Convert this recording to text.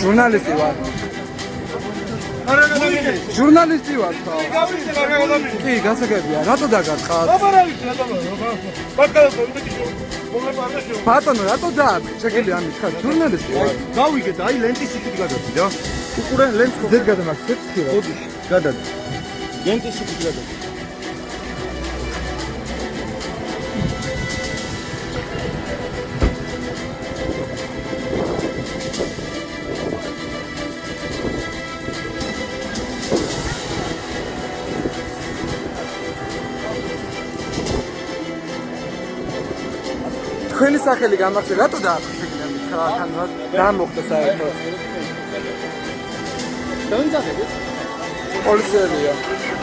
ჟურნალისტი ვარ. ჟურნალისტი ვარ ხო? კი, გასაგებია. რატო დაგაცხადეთ? ბატონო, რატო დააწყ? შეგიძლია ამის ხარ ჟურნალისტი ვარ. გავიგეთ, აი ლენტის იქით გადადი რა. უყურე ლენტს ზედ რა. ხოდი, გადადი. ლენტის იქით გადადი. خیلی سخته لیگه اما فعلا تو در خلاصن در مختصر تو اون سخته بود اون سخته